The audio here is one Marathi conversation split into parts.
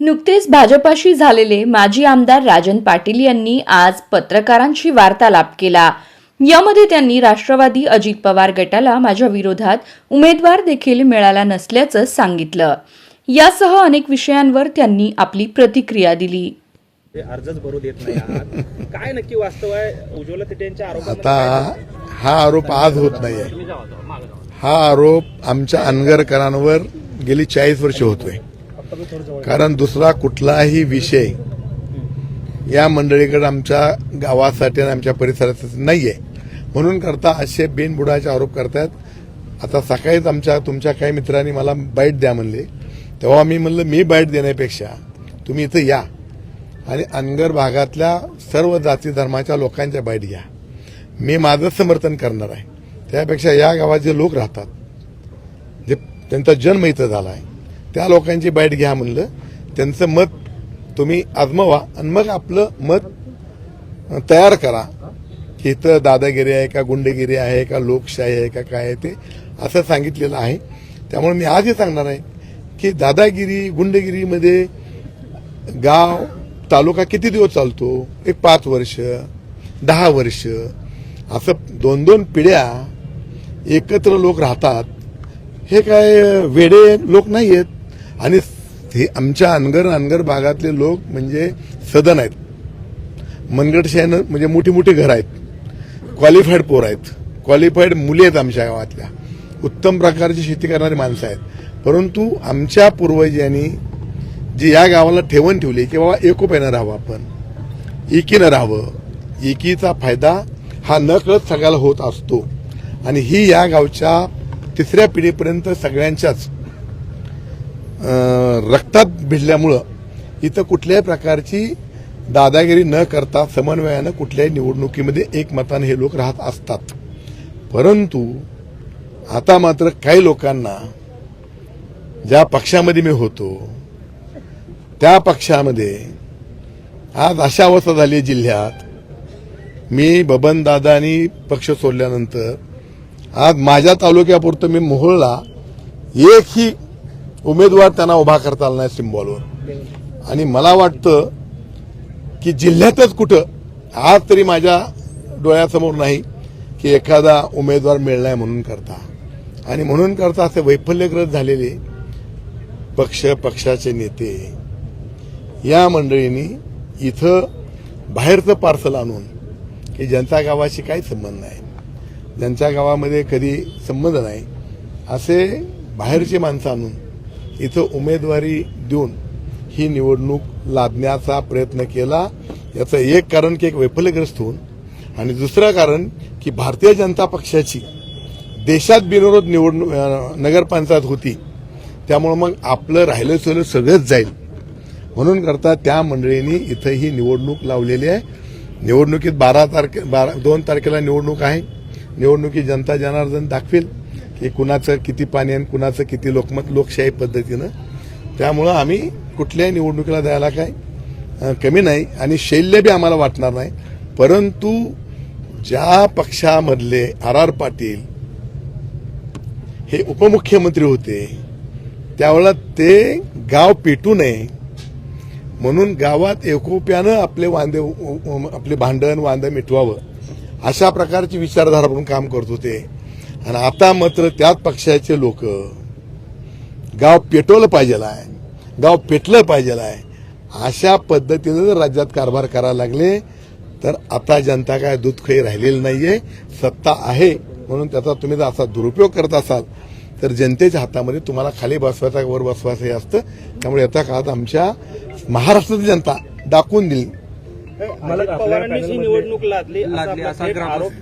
नुकतेच भाजपाशी झालेले माजी आमदार राजन पाटील यांनी आज पत्रकारांशी वार्तालाप केला. यामध्ये त्यांनी राष्ट्रवादी अजित पवार गटाला माझ्या विरोधात उमेदवार देखील मिळाला नसल्याचं सांगितलं. यासह अनेक विषयांवर त्यांनी आपली प्रतिक्रिया दिली. अर्जच भरू देत नाही आहात काय नक्की वास्तव आहे? उज्ज्वला आता हा आरोप आज होत नाहीये. हा आरोप आमच्या अनगरकरांवर गेली चाळीस वर्ष होतोय. कारण दुसरा कुठलाही विषय या मंडळीकडे आमच्या गावासाठी आणि आमच्या परिसरासाठी आहे म्हणून करता असे बिनबुडाचे आरोप करतायत. आता सकाळीच आमच्या तुमच्या काही मित्रांनी मला बाईट द्या म्हणले. तेव्हा मी म्हणलं मी बाईट देण्यापेक्षा तुम्ही इथं या आणि अनगर भागातल्या सर्व जाती धर्माच्या लोकांच्या बाईट घ्या. मी माझं समर्थन करणार आहे. त्यापेक्षा या गावात जे लोक राहतात जे त्यांचा जन्म इथं झाला आहे त्या लोकांची बाईट घ्या म्हणलं. त्यांचं मत तुम्ही आजमावा आणि मग आपलं मत तयार करा. की इथं दादागिरी आहे का गुंडगिरी आहे का लोकशाही आहे का काय आहे ते असं सांगितलेलं आहे. त्यामुळे मी आजही सांगणार आहे की दादागिरी गुंडगिरीमध्ये गाव तालुका किती दिवस चालतो? एक पाच वर्ष दहा वर्ष असं दोन दोन पिढ्या एकत्र लोक राहतात. हे काय वेडे लोक नाही आहेत आणि हे आमच्या अनगर अनगर भागातले लोक म्हणजे सदन आहेत. मनगटशाहीनं म्हणजे मोठी मोठी घरं आहेत. क्वालिफाईड पोर आहेत. क्वालिफाईड मुली आहेत आमच्या गावातल्या. उत्तम प्रकारची शेती करणारी माणसं आहेत. परंतु आमच्या पूर्वजांनी जी या गावाला ठेवण ठेवली की बाबा एकोप्यानं राहावं आपण. एकीनं राहावं. एकीचा फायदा हा नकळत सगळ्याला होत असतो. आणि ही या गावच्या तिसऱ्या पिढीपर्यंत सगळ्यांच्याच रक्तात भिडल्यामुळं इथं कुठल्याही प्रकारची दादागिरी न करता समन्वयानं कुठल्याही निवडणुकीमध्ये एकमतानं हे लोक राहत असतात. परंतु आता मात्र काही लोकांना ज्या पक्षामध्ये मी होतो त्या पक्षामध्ये आज अशा अवस्था झाली आहे जिल्ह्यात. मी बबनदादानी पक्ष सोडल्यानंतर आज माझ्या तालुक्यापुरतं मी मोहोळला एकही उमेदवार त्यांना उभा करता आला नाही सिम्बॉलवर. आणि मला वाटतं की जिल्ह्यातच कुठं आज तरी माझ्या डोळ्यासमोर नाही की एखादा उमेदवार मिळणार म्हणून करता. आणि म्हणून करता असे वैफल्यग्रस्त झालेले पक्ष पक्षाचे नेते या मंडळींनी इथं बाहेरचं पार्सल आणून की ज्यांचा गावाशी काही संबंध नाही ज्यांच्या गावामध्ये कधी संबंध नाही असे बाहेरची माणसं आणून इथं उमेदवारी देऊन ही निवडणूक लादण्याचा प्रयत्न केला. याचं एक कारण की एक वैफल्यग्रस्त होऊन आणि दुसरं कारण की भारतीय जनता पक्षाची देशात बिनविरोध निवडणूक नगरपंचायत होती. त्यामुळं मग आपलं राहिलं सोयलं सगळंच जाईल. म्हणून करता त्या मंडळींनी इथं ही निवडणूक लावलेली आहे. निवडणुकीत बारा तारखे बारा दोन तारखेला निवडणूक आहे. निवडणुकीत जनता जनार्दन दाखवेल. की कुणाचं किती पाणी आणि कुणाचं किती लोकमत लोकशाही पद्धतीनं. त्यामुळं आम्ही कुठल्याही निवडणुकीला द्यायला काय कमी नाही आणि शैल्य बी आम्हाला वाटणार नाही. परंतु ज्या पक्षामधले आर आर पाटील हे उपमुख्यमंत्री होते त्यावेळेला ते गाव पेटू नये. म्हणून गावात एकोप्यानं आपले वांदे आपले भांडण वांदे मिटवावं अशा प्रकारची विचारधारा म्हणून काम करत होते. आणि आता मात्र त्याच पक्षाचे लोक गाव पेटवलं पाहिजे आहे गाव पेटलं पाहिजे आहे अशा पद्धतीनं जर राज्यात कारभार करायला लागले तर आता जनता काय दूध काही राहिलेली नाहीये सत्ता आहे म्हणून त्याचा तुम्ही जर असा दुरुपयोग करत असाल तर जनतेच्या हातामध्ये तुम्हाला खाली बसवायचा वर बसवायचं हे असतं. त्यामुळे येत्या काळात आमच्या महाराष्ट्राची जनता दाखवून दिली निवडणूक आरोप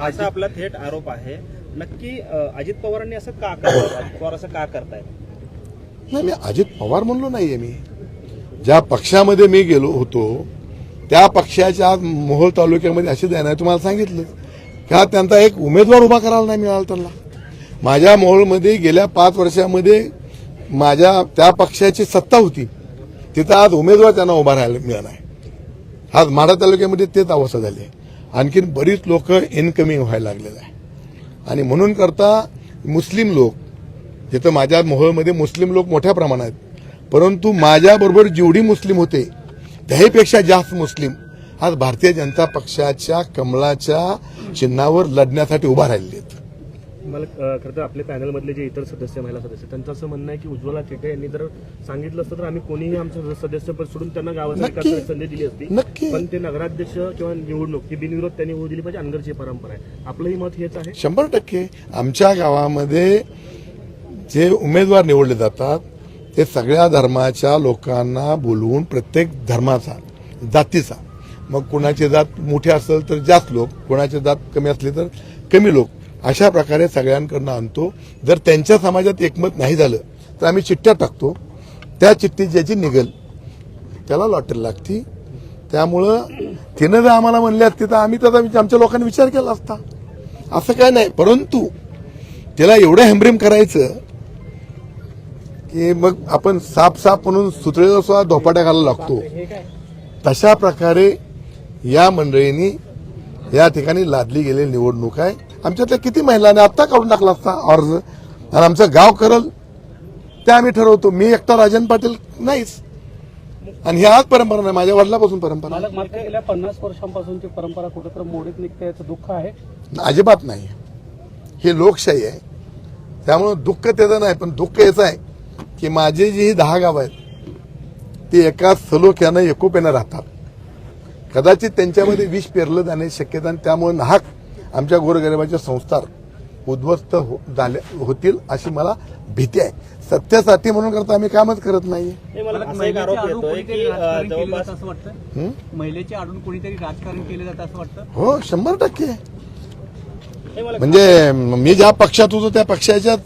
असा आपला थेट आरोप आहे. नक्की अजित पवारांनी असं का करतात अजित पवार असं का करतायत नाही मी अजित पवार म्हणलो नाहीये मी. ज्या पक्षामध्ये मी गेलो होतो त्या पक्षाच्या आज मोहोळ तालुक्यामध्ये अशी देणार तुम्हाला सांगितलं का त्यांचा एक उमेदवार उभा करायला नाही मिळाला त्यांना? माझ्या मोहोळमध्ये गेल्या पाच वर्षामध्ये माझ्या त्या पक्षाची सत्ता होती. तिथं आज उमेदवार त्यांना उभा राहायला मिळाला आहे आज माढा तालुक्यामध्ये तेच अवस्था झाली आहे. आणखीन बरीच लोक इनकमिंग व्हायला लागलेलं आहे. आणि म्हणून करता मुस्लिम लोक जिथं माझ्या मोहळमध्ये मुस्लिम लोक मोठ्या प्रमाणात आहेत. परंतु माझ्याबरोबर जेवढी मुस्लिम होते त्याहीपेक्षा जास्त मुस्लिम आज भारतीय जनता पक्षाच्या कमळाच्या चिन्हावर लढण्यासाठी उभा राहिलेले मला खरं तर आपल्या पॅनलमधले जे इतर सदस्य महिला सदस्य त्यांचं असं म्हणणं आहे की उज्ज्वला थिटे यांनी जर सांगितलं असतं तर आम्ही कोणीही आमचं सदस्य पद सोडून त्यांना गावाचा. विकासाची संधी दिली असती. पण ते नगराध्यक्ष किंवा निवडणूक ही बिनविरोध त्यांनी होऊ दिली पाहिजे अनगरची परंपरा आहे. आपलंही मत हेच आहे. शंभर टक्के. आमच्या गावामध्ये जे उमेदवार निवडले जातात ते सगळ्या धर्माच्या लोकांना बोलवून प्रत्येक धर्माचा जातीचा. मग कोणाची जात मोठी असेल तर जास्त लोक कोणाची जात कमी असली तर कमी लोक. अशा प्रकारे सगळ्यांकडनं आणतो. जर त्यांच्या समाजात एकमत नाही झालं तर आम्ही चिठ्ठ्या टाकतो. त्या चिठ्ठी ज्याची निघल त्याला लॉटरी लागती. त्यामुळं तिनं जर आम्हाला म्हणले असते तर आम्ही त्याचा आमच्या लोकांनी विचार केला असता. असं काय नाही परंतु त्याला एवढं हेमरेम करायचं की मग आपण साप साप म्हणून सुतळेवर सुद्धा धोपाट्या घालायला लागतो. तशा प्रकारे या मंडळींनी या ठिकाणी लादली गेलेली निवडणूक आहे. आमच्यातल्या किती महिलांनी आत्ता काढून टाकला असता अर्ज? आणि आमचं गाव करल ते आम्ही ठरवतो. मी एकटा राजन पाटील नाहीच. आणि ही आज परंपरा नाही माझ्या वडिलापासून परंपरा आहे. मालक मात्र गेल्या पन्नास वर्षांपासून ती परंपरा कुठेतरी मोडीत निघते याचं दुःख आहे? अजिबात नाही. ही लोकशाही आहे. त्यामुळं दुःख त्याचं नाही पण दुःख याचं आहे की माझी जी ही दहा गाव आहेत ती एका सलोख्यानं एकोप्यानं राहतात. कदाचित त्यांच्यामध्ये विष पेरलं जाण्याची शक्यता आणि त्यामुळे नाहक आमच्या गोरगरिबाचे संस्कार उद्ध्वस्त हो- झाले होतील अशी मला भीती आहे. सत्यासाठी म्हणून करता आम्ही कामच करत नाही. हे असा एक महिलेचे आरोप आडून येतोय कोणीतरी की अ, राजकारण केलं जवळपास जातं असं वाटतं? महिलेचे आडून कोणीतरी राजकारण केलं जातं असं वाटतं? हो शंभर टक्के. म्हणजे मी ज्या पक्षात होतो त्या पक्षाच्याच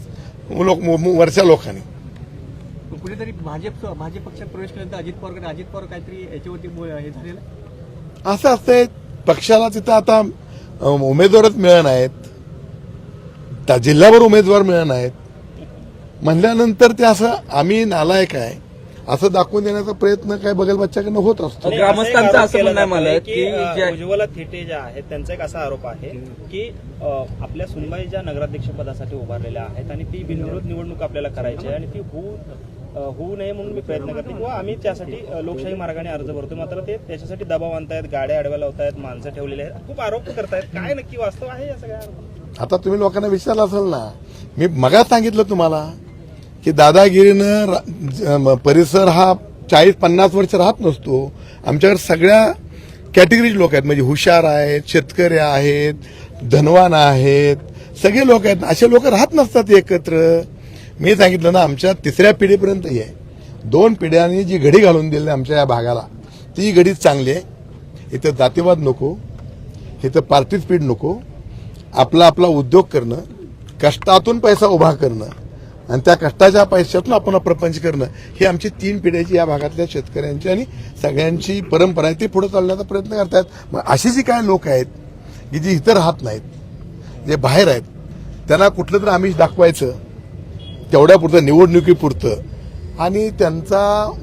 लोक वरच्या लोकांनी. कुठेतरी भाजप भाजप पक्षात प्रवेश केल्यानंतर अजित पवार अजित पवार काहीतरी याच्यावरती हे झालेलं? असं असतंय. पक्षाला तिथं आता उमेदवारच मिळत आहेत त्या जिल्ह्यावर उमेदवार मिळत आहेत म्हणल्यानंतर ते असं आम्ही नालायक आहे. असं दाखवून देण्याचा प्रयत्न काय बगल बच्च्याकडनं होत असतो? ग्रामस्थांचं असा म्हणणं मला की उज्ज्वला थिटे ज्या आहेत त्यांचा एक असा आरोप आहे की आपल्या सुनबाई ज्या नगराध्यक्ष पदासाठी उभारलेल्या आहेत आणि ती बिनविरोध निवडणूक आपल्याला करायची आहे आणि ती होऊ होऊ नये म्हणून मी प्रयत्न करते. किंवा आम्ही त्यासाठी लोकशाही मार्गाने अर्ज भरतो मात्र ते त्याच्यासाठी दबाव आणतायत गाड्या अडव्या लावतायत माणसं ठेवलेले आहेत. खूप आरोप करतायत. काय नक्की वास्तव आहे या सगळ्या आता तुम्ही लोकांना विचारलं असेल ना मी मगा सांगितलं तुम्हाला की दादागिरीनं रा- म- परिसर हा चाळीस पन्नास वर्ष राहत नसतो. आमच्याकडे सगळ्या कॅटेगरीज लोक आहेत. म्हणजे हुशार आहेत शेतकरी आहेत धनवान आहेत. सगळे लोक आहेत. असे लोक राहत नसतात एकत्र. मी सांगितलं ना आमच्या तिसऱ्या पिढीपर्यंत हे आहे दोन पिढ्यांनी जी घडी घालून दिली आमच्या या भागाला ती घडी चांगली आहे. इथं जातीवाद नको इथं पार्टी स्पीड नको. आपला आपला उद्योग करणं कष्टातून पैसा उभा करणं आणि त्या कष्टाच्या पैशातून आपण प्रपंच करणं ही आमची तीन पिढ्याची या भागातल्या शेतकऱ्यांची आणि सगळ्यांची परंपरा आहे. ती पुढे चालण्याचा प्रयत्न करतायत. मग अशी जी काय लोक आहेत की जी इथं राहत नाहीत जे बाहेर आहेत त्यांना कुठलं तरी आमिष दाखवायचं. तेवढ्यापुरतं निवडणुकीपुरतं. आणि त्यांचा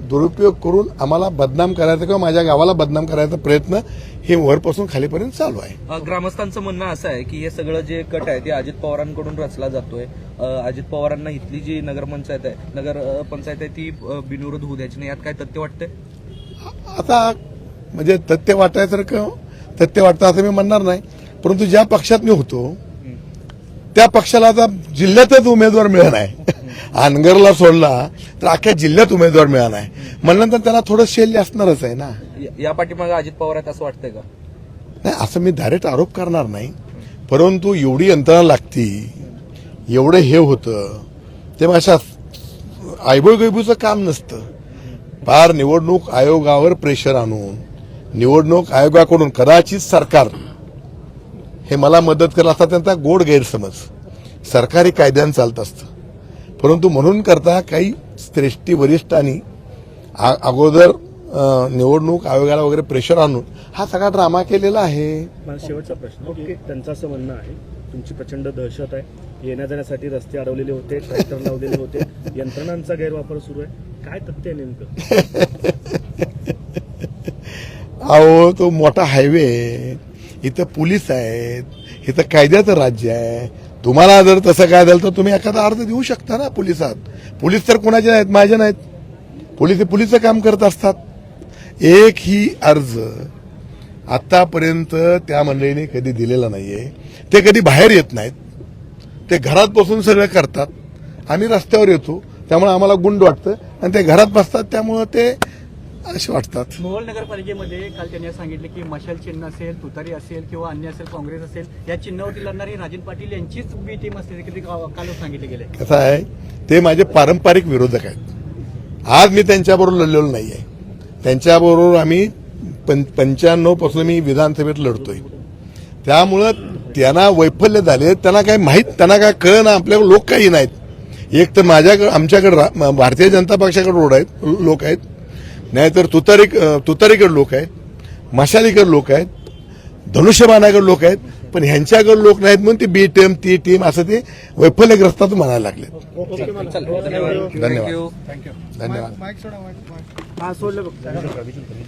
दुरुपयोग करून आम्हाला बदनाम करायचा किंवा माझ्या गावाला बदनाम करायचा प्रयत्न हे वरपासून खालीपर्यंत चालू आहे. ग्रामस्थांचं म्हणणं असं आहे की हे सगळं जे कट आहे ते अजित पवारांकडून रचला जातोय. अजित पवारांना इथली जी नगरपंचायत आहे नगर पंचायत आहे ती बिनविरोध होऊ द्यायची नाही. यात काय तथ्य वाटतंय? आता म्हणजे तथ्य वाटायसारखं तथ्य वाटतं असं मी म्हणणार नाही. परंतु ज्या पक्षात मी होतो त्या पक्षाला आता जिल्ह्यातच उमेदवार मिळत नाही. अनगरला सोडला तर अख्ख्या जिल्ह्यात उमेदवार मिळाला नाही. म्हणल्यानंतर त्याला थोडं शैल्य असणारच आहे ना. या- पाठीमागे अजित पवार आहेत असं वाटतंय का? नाही असं मी डायरेक्ट आरोप करणार नाही. परंतु एवढी यंत्रणा लागती एवढं हे होतं तेव्हा अशा आयबोगैबूचं काम नसतं. फार निवडणूक आयोगावर प्रेशर आणून निवडणूक आयोगाकडून कदाचित सरकार हे मला मदत करत असता त्यांचा गोड गैरसमज. सरकारी कायद्यानं चालत असतं. परंतु म्हणून करता काही श्रेष्ठी वरिष्ठांनी आ- अगोदर निवडणूक आयोगाला वगैरे प्रेशर आणून हा सगळा ड्रामा केलेला आहे. माझा शेवटचा प्रश्न की त्यांचं असं म्हणणं आहे तुमची प्रचंड दहशत आहे. येण्या जाण्यासाठी रस्ते अडवलेले होते ट्रॅक्टर लावलेले होते. यंत्रणांचा गैरवापर सुरू आहे. काय तथ्य आहे नेमकं? अहो तो मोठा हायवे आहे. इथं पोलीस आहेत इथं कायद्याचं राज्य आहे. तुम्हाला जर तसं काय झालं तर तुम्ही एखादा अर्ज देऊ शकता ना पोलिसात. पोलीस तर कोणाचे नाहीत माझे नाहीत. पोलीस हे पोलीसचं काम करत असतात. एक ही अर्ज आतापर्यंत त्या मंडळीने कधी दिलेला नाहीये. ते कधी बाहेर येत नाहीत. ते घरात बसून सगळं करतात. आम्ही रस्त्यावर येतो. त्यामुळे आम्हाला गुंड वाटतं. आणि ते घरात बसतात. त्यामुळं ते असे वाटतात. मोहोळ नगरपालिकेमध्ये काल त्यांनी सांगितले की मशाल चिन्ह असेल तुतारी असेल किंवा अन्य असेल काँग्रेस असेल या चिन्हावरती लढणारी राजन पाटील यांचीच बी टीम असते काल सांगितले गेले. कसं आहे ते माझे पारंपरिक विरोधक आहेत. आज मी त्यांच्याबरोबर लढलेलो नाही आहे त्यांच्याबरोबर आम्ही पं पंच्याण्णवपासून मी विधानसभेत लढतोय. त्यामुळं त्यांना वैफल्य झाले त्यांना काय माहीत त्यांना काय कळ ना आपल्याकडे लोक काही नाहीत. एक तर माझ्याकडे आमच्याकडे भारतीय जनता पक्षाकडे रोड आहेत लोक आहेत. नाहीतर तुतारी तुतारीकडे लोक आहेत मशालीकडे लोक आहेत धनुष्यबाणाकडे लोक आहेत पण ह्यांच्याकडे लोक नाहीत म्हणून ती बी टीम ती टीम असं ते वैफल्यग्रस्तात म्हणायला लागले धन्यवाद. थँक्यू धन्यवाद.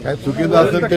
काय चुकीचं असेल